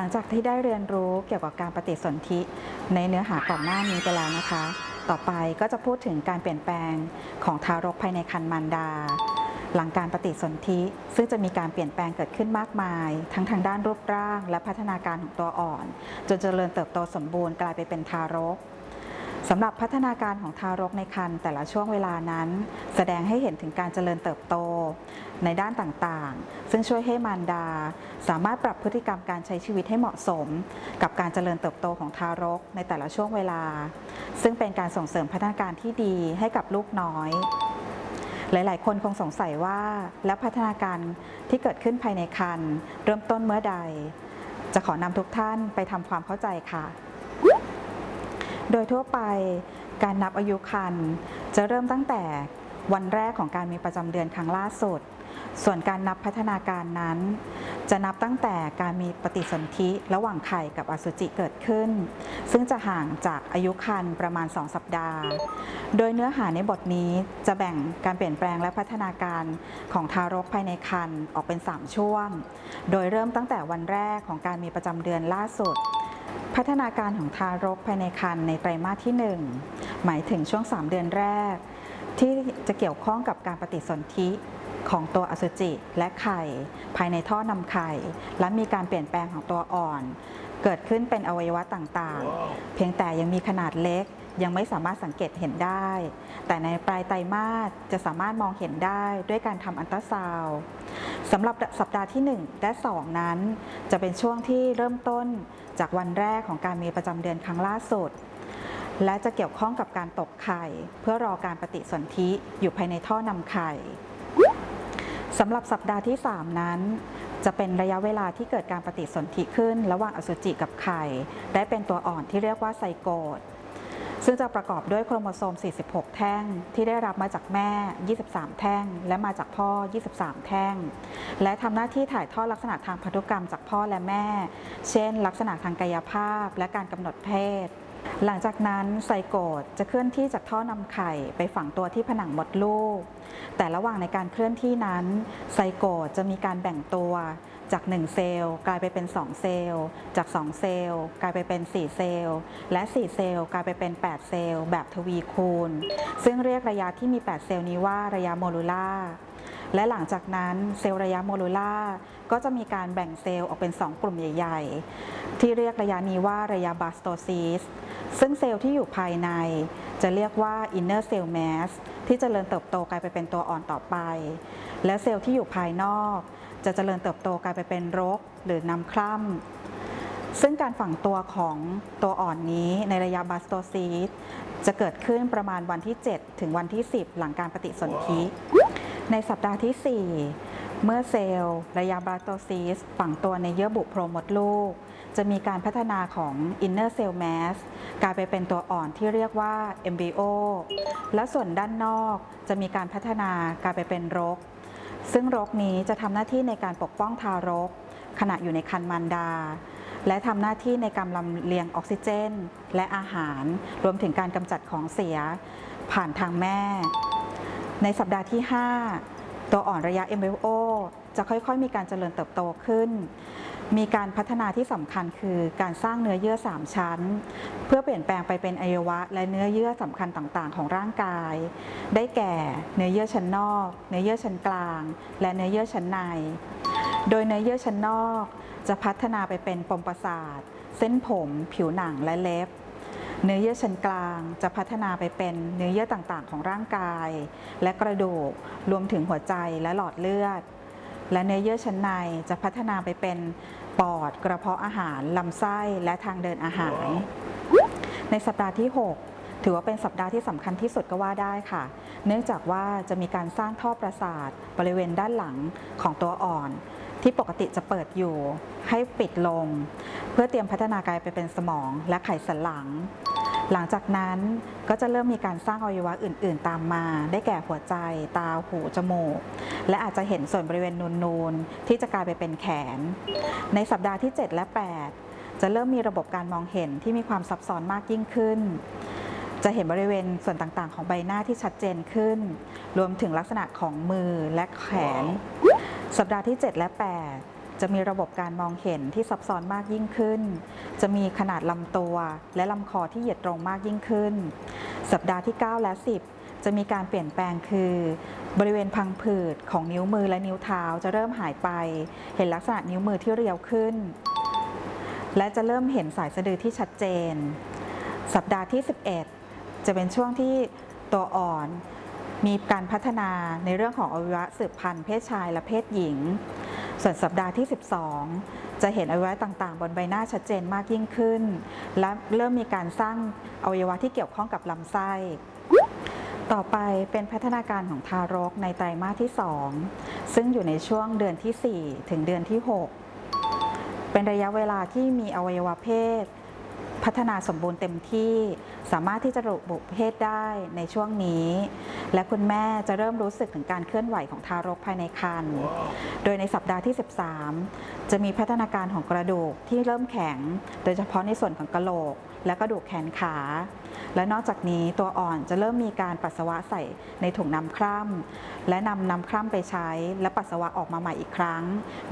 ลังจากที่ได้เรียนรู้เกี่ยวกับการปฏิสนธิในเนื้อหาก่อนหน้านี้ไปแล้วนะคะ ต่อไปก็จะพูดถึงการเปลี่ยนแปลงของทารกภายในครรภ์มารดา หลังการปฏิสนธิ ซึ่งจะมีการเปลี่ยนแปลงเกิดขึ้นมากมาย ทั้งทางด้านรูปร่าง และพัฒนาการของตัวอ่อน จนเจริญเติบโตสมบูรณ์กลายไปเป็นทารก สำหรับพัฒนาการของทารกในครรภ์แต่ละช่วงเวลานั้น แสดงให้เห็นถึงการเจริญเติบโตในด้านต่างๆ ซึ่งช่วยให้มารดา สามารถปรับพฤติกรรมการใช้ชีวิตให้เหมาะสม กับการเจริญเติบโตของทารกในแต่ละช่วงเวลา ซึ่งเป็นการส่งเสริมพัฒนาการที่ดีให้กับลูกน้อย หลายๆ คนคงสงสัยว่า แล้วพัฒนาการที่เกิดขึ้นภายในครรภ์เริ่มต้นเมื่อใด จะขอนำทุกท่านไปทำความเข้าใจค่ะ โดยทั่วไปการนับอายุครรภ์จะเริ่มตั้งแต่วันแรกของการมีประจำเดือนครั้งล่าสุด ส่วนการนับพัฒนาการนั้น จะนับตั้งแต่การมีปฏิสนธิระหว่างไข่กับอสุจิเกิดขึ้น ซึ่งจะห่างจากอายุครรภ์ประมาณ 2 สัปดาห์ โดยเนื้อหาในบทนี้จะแบ่งการเปลี่ยนแปลงและพัฒนาการของทารกภายในครรภ์ออกเป็น 3 ช่วง โดยเริ่มตั้งแต่วันแรกของการมีประจำเดือนล่าสุด พัฒนาการของทารกภายในครรภ์ในไตรมาสที่ 1 หมายถึงช่วง 3 เดือนแรก ที่จะเกี่ยวข้องกับการปฏิสนธิของตัวอสุจิและไข่ ภายในท่อนำไข่ และมีการเปลี่ยนแปลงของตัวอ่อน เกิดขึ้นเป็นอวัยวะต่างๆ เพียงแต่ยังมีขนาดเล็กยังไม่สามารถสังเกตเห็นได้ แต่ในปลายไตรมาสจะสามารถมองเห็นได้ด้วยการทำอันตราซาวด์สำหรับสัปดาห์ที่ 1 และ 2 นั้น จะเป็นช่วงที่เริ่มต้น จากวันแรกของการมีประจำเดือนครั้งล่าสุด และจะเกี่ยวข้องกับการตกไข่ เพื่อรอการปฏิสนธิอยู่ภายในท่อนำไข่สำหรับสัปดาห์ที่ 3 นั้น จะเป็นระยะเวลาที่เกิดการปฏิสนธิขึ้น ระหว่างอสุจิกับไข่ ได้เป็นตัวอ่อนที่เรียกว่าไซโกด ซึ่งจะประกอบด้วยโครโมโซม 46 แท่ง ที่ได้รับมาจากแม่ 23 แท่ง และมาจากพ่อ 23 แท่ง และทำหน้าที่ถ่ายทอดลักษณะทางพันธุกรรมจากพ่อและแม่ เช่น ลักษณะทางกายภาพและการกำหนดเพศ หลังจากนั้นไซโกตจะเคลื่อนที่จากท่อนำไข่ไปฝังตัวที่ผนังมดลูก แต่ระหว่างในการเคลื่อนที่นั้นไซโกตจะมีการแบ่งตัว จาก 1 เซลล์กลายไปเป็น 2 เซลล์ จาก 2 เซลล์กลายไปเป็น 4 เซลล์ และ 4 เซลล์กลายไปเป็น 8 เซลล์แบบทวีคูณ ซึ่งเรียกระยะที่มี 8 เซลล์นี้ว่าระยะโมลูล่าและหลังจากนั้นเซลล์ระยะโมลูล่าก็จะมีการแบ่งเซลล์ออกเป็น 2 กลุ่มใหญ่ ๆ ที่เรียกระยะนี้ว่าระยะบาสโตซิสซึ่งเซลล์ที่อยู่ภายใน จะเรียกว่า inner cell mass ที่จเจริญเติบโตกลายไปเป็นตัวอ่อนต่อไป และเซลล์ที่อยู่ภายนอก จะเจริญเติบโตกลายไปเป็นรกหรือน้ำคร่ำซึ่งการฝังตัวของตัวอ่อนนี้ในระยะบาสโตซิสจะเกิดขึ้นประมาณวันที่ 7 ถึงวันที่ 10 หลังการปฏิสนธิ ในสัปดาห์ที่ 4 เมื่อเซลล์ระยะบาสโตซิสฝังตัวในเยื่อบุโพรงมดลูก จะมีการพัฒนาของ inner cell mass กลายไปเป็นตัวอ่อนที่เรียกว่า embryo และส่วนด้านนอกจะมีการพัฒนากลายไปเป็นรก ซึ่งรกนี้จะทำหน้าที่ในการปกป้องทารก ขณะอยู่ในครรภ์มารดา และทำหน้าที่ในการลำเลียงออกซิเจน และอาหาร รวมถึงการกำจัดของเสีย ผ่านทางแม่ ในสัปดาห์ที่ 5 ตัวอ่อนระยะ embryo จะค่อยๆ มีการเจริญเติบโตขึ้น มีการพัฒนาที่สำคัญคือการสร้างเนื้อเยื่อ 3 ชั้น เพื่อเปลี่ยนแปลงไปเป็นอวัยวะ และเนื้อเยื่อสำคัญต่างๆ ของร่างกาย ได้แก่เนื้อเยื่อชั้นนอก เนื้อเยื่อชั้นกลาง และเนื้อเยื่อชั้นใน โดยเนื้อเยื่อชั้นนอก จะพัฒนาไปเป็นปมประสาท เส้นผม ผิวหนังและเล็บเนื้อเยื่อชั้นกลางจะพัฒนาไปเป็นเนื้อเยื่อต่างๆ ของร่างกาย และกระดูกรวมถึงหัวใจและหลอดเลือด และเนื้อเยื่อชั้นในจะพัฒนาไปเป็นปอด กระเพาะอาหาร ลำไส้และทางเดินอาหาร ในสัปดาห์ที่ 6 ถือว่าเป็นสัปดาห์ที่สำคัญที่สุดก็ว่าได้ค่ะ เนื่องจากว่าจะมีการสร้างท่อประสาทบริเวณด้านหลังของตัวอ่อน ที่ปกติจะเปิดอยู่ให้ปิดลง เพื่อเตรียมพัฒนากายไปเป็นสมองและไขสันหลัง หลังจากนั้นก็จะเริ่มมีการสร้างอวัยวะอื่น ๆ ตามมา ได้แก่หัวใจ ตา หู จมูก และอาจจะเห็นส่วนบริเวณนูน ๆ ที่จะกลายไปเป็นแขน ในสัปดาห์ที่ 7 และ 8 จะเริ่มมีระบบการมองเห็นที่มีความซับซ้อนมากยิ่งขึ้น จะเห็นบริเวณส่วนต่าง ๆ ของใบหน้าที่ชัดเจนขึ้น รวมถึงลักษณะของมือและแขน สัปดาห์ที่ 7 และ 8 จะมีระบบการมองเห็นที่ซับซ้อนมากยิ่งขึ้น จะมีขนาดลำตัว และลำคอที่เหยียดตรงมากยิ่งขึ้น สัปดาห์ที่ 9 และ 10 จะมีการเปลี่ยนแปลงคือ บริเวณพังผืดของนิ้วมือและนิ้วเท้าจะเริ่มหายไป เห็นลักษณะนิ้วมือที่เรียวขึ้น และจะเริ่มเห็นสายสะดือที่ชัดเจน สัปดาห์ที่ 11 จะเป็นช่วงที่ตัวอ่อนมีการพัฒนาในเรื่องของอวัยวะสืบพันธุ์เพศชายและเพศหญิง ส่วนสัปดาห์ที่ 12 จะเห็นอวัยวะต่างๆ บนใบหน้าชัดเจนมากยิ่งขึ้น และเริ่มมีการสร้างอวัยวะที่เกี่ยวข้องกับลำไส้ ต่อไปเป็นพัฒนาการของทารกในไตรมาสที่ 2 ซึ่งอยู่ในช่วงเดือนที่ 4 ถึงเดือนที่ 6 เป็นระยะเวลาที่มีอวัยวะเพศ พัฒนาสมบูรณ์เต็มที่สามารถที่จะระบุเพศได้ในช่วงนี้ และคุณแม่จะเริ่มรู้สึกถึงการเคลื่อนไหวของทารกภายในครรภ์โดยในสัปดาห์ที่ 13 จะมีพัฒนาการของกระดูกที่เริ่มแข็ง โดยเฉพาะในส่วนของกระโหลก และกระดูกแขนขา และนอกจากนี้ตัวอ่อนจะเริ่มมีการปัสสาวะใส่ในถุงน้ำคร่ำและนำน้ำคร่ำไปใช้ และปัสสาวะออกมาใหม่อีกครั้ง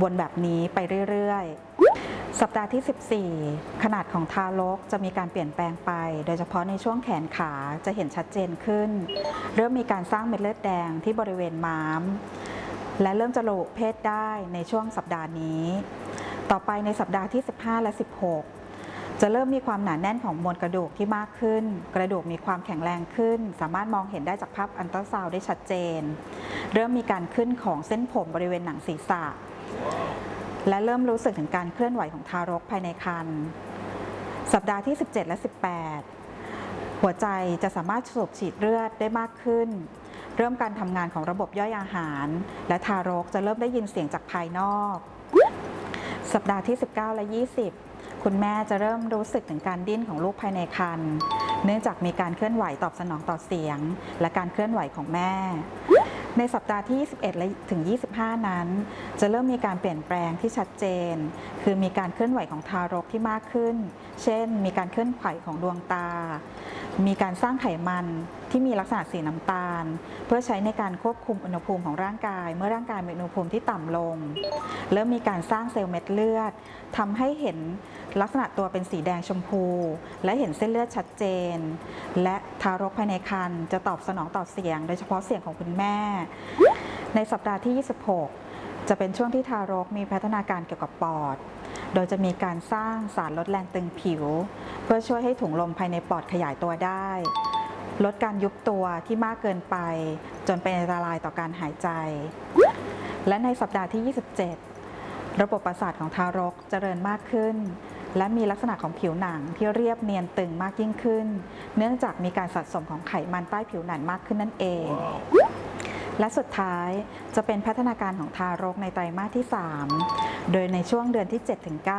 บนแบบนี้ไปเรื่อยๆ สัปดาห์ที่ 14 ขนาดของทารกจะมีการเปลี่ยนแปลงไป โดยเฉพาะในช่วงแขนขาจะเห็นชัดเจนขึ้น เริ่มมีการสร้างเม็ดเลือดแดงที่บริเวณม้าม และเริ่มจะระบุเพศได้ในช่วงสัปดาห์นี้ ต่อไปในสัปดาห์ที่ 15 และ 16 จะเริ่มมีความหนาแน่นของมวลกระดูกที่มากขึ้น กระดูกมีความแข็งแรงขึ้น สามารถมองเห็นได้จากภาพอันตราซาวได้ชัดเจน เริ่มมีการขึ้นของเส้นผมบริเวณหนังศีรษะ และเริ่มรู้สึกถึงการเคลื่อนไหวของทารกภายในครรภ์สัปดาห์ที่ 17 และ 18 หัวใจจะสามารถสูบฉีดเลือดได้มากขึ้น เริ่มการทำงานของระบบย่อยอาหาร และทารกจะเริ่มได้ยินเสียงจากภายนอก สัปดาห์ที่ 19 และ 20 คุณแม่จะเริ่มรู้สึกถึงการดิ้นของลูกภายในครรภ์เนื่องจากมีการเคลื่อนไหวตอบสนองต่อเสียง และการเคลื่อนไหวของแม่ ในสัปดาห์ที่ 21 และถึง 25 นั้น จะเริ่มมีการเปลี่ยนแปลงที่ชัดเจน คือมีการเคลื่อนไหวของทารกที่มากขึ้น เช่น มีการเคลื่อนไหวของดวงตา มีการสร้างไขมันที่มีลักษณะสีน้ำตาล เพื่อใช้ในการควบคุมอุณหภูมิของร่างกาย เมื่อร่างกายมีอุณหภูมิที่ต่ำลง เริ่มมีการสร้างเซลล์เม็ดเลือดทำให้เห็นลักษณะตัวเป็นสีแดงชมพู และเห็นเส้นเลือดชัดเจน และทารกภายในครรภ์จะตอบสนองต่อเสียง โดยเฉพาะเสียงของคุณแม่ ในสัปดาห์ที่ 26 จะเป็นช่วงที่ทารกมีพัฒนาการเกี่ยวกับปอด โดยจะมีการสร้างสารลดแรงตึงผิว เพื่อช่วยให้ถุงลมภายในปอดขยายตัวได้ ลดการยุบตัวที่มากเกินไป จนเป็นอันตรายต่อการหายใจ และในสัปดาห์ที่ 27 ระบบประสาทของทารกเจริญมากขึ้น และมีลักษณะของผิวหนังที่เรียบเนียนตึงมากยิ่งขึ้น เนื่องจากมีการสะสมของไขมันใต้ผิวหนังมากขึ้นนั่นเองและสุดท้ายจะเป็นพัฒนาการของทารกในไตรมาสที่ 3 โดยในช่วงเดือนที่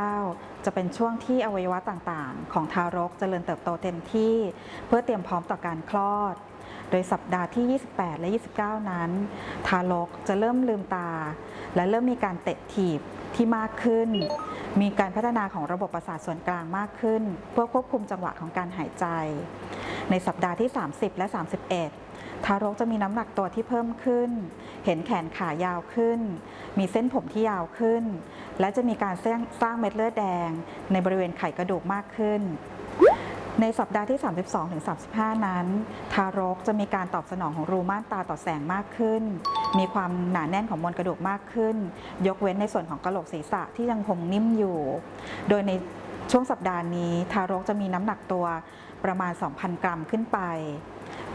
7-9 จะเป็นช่วงที่อวัยวะต่างๆ ของทารกเจริญเติบโตเต็มที่ เพื่อเตรียมพร้อมต่อการคลอด โดยสัปดาห์ที่ 28 และ 29 นั้น ทารกจะเริ่มลืมตา และเริ่มมีการเตะถีบที่มากขึ้น มีการพัฒนาของระบบประสาทส่วนกลางมากขึ้น เพื่อควบคุมจังหวะของการหายใจ ในสัปดาห์ที่ 30 และ 31 ทารกจะมีน้ำหนักตัวที่เพิ่มขึ้น เห็นแขนขายาวขึ้น มีเส้นผมที่ยาวขึ้น และจะมีการสร้างเม็ดเลือดแดง ในบริเวณไขกระดูกมากขึ้น ในสัปดาห์ที่ 32-35 นั้น ทารกจะมีการตอบสนองของรูม่านตาต่อแสงมากขึ้น มีความหนาแน่นของมวลกระดูกมากขึ้น ยกเว้นในส่วนของกระโหลกศีรษะที่ยังคงนิ่มอยู่ โดยในช่วงสัปดาห์นี้ ทารกจะมีน้ำหนักตัวประมาณ 2,000 กรัมขึ้นไป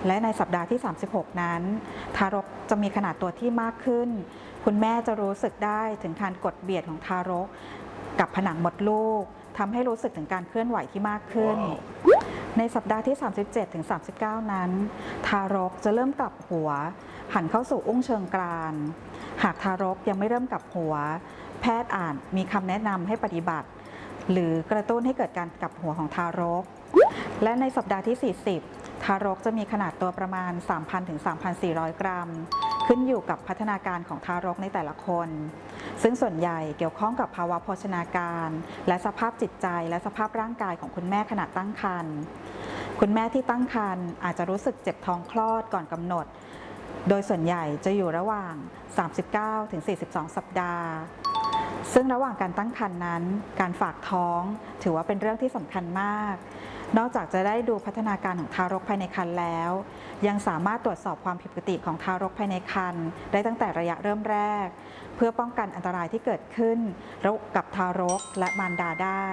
และในสัปดาห์ที่ 36 นั้น ทารกจะมีขนาดตัวที่มากขึ้น คุณแม่จะรู้สึกได้ถึงการกดเบียดของทารก กับผนังมดลูกทำให้รู้สึกถึงการเคลื่อนไหวที่มากขึ้นในสัปดาห์ที่ 37ถึง39 นั้น ทารกจะเริ่มกลับหัว หันเข้าสู่อุ้งเชิงกราน หากทารกยังไม่เริ่มกลับหัว แพทย์อ่านมีคำแนะนำให้ปฏิบัติ หรือกระตุ้นให้เกิดการกลับหัวของทารก และในสัปดาห์ที่ 40 ทารกจะมีขนาดตัวประมาณ 3,000ถึง3,400 กรัม ขึ้นอยู่กับพัฒนาการของทารกในแต่ละคน ซึ่งส่วนใหญ่เกี่ยวข้องกับภาวะโภชนาการ และสภาพจิตใจและสภาพร่างกายของคุณแม่ขณะตั้งครรภ์คุณแม่ที่ตั้งครรภ์อาจจะรู้สึกเจ็บท้องคลอดก่อนกำหนด โดยส่วนใหญ่จะอยู่ระหว่าง 39-42 สัปดาห์ซึ่งระหว่างการตั้งครรภ์นั้น การฝากท้องถือว่าเป็นเรื่องที่สำคัญมาก นอกจากจะได้ดูพัฒนาการของทารกภายในครรภ์แล้ว ยังสามารถตรวจสอบความผิดปกติของทารกภายในครรภ์ได้ตั้งแต่ระยะเริ่มแรก เพื่อป้องกันอันตรายที่เกิดขึ้นกับทารกและมารดาได้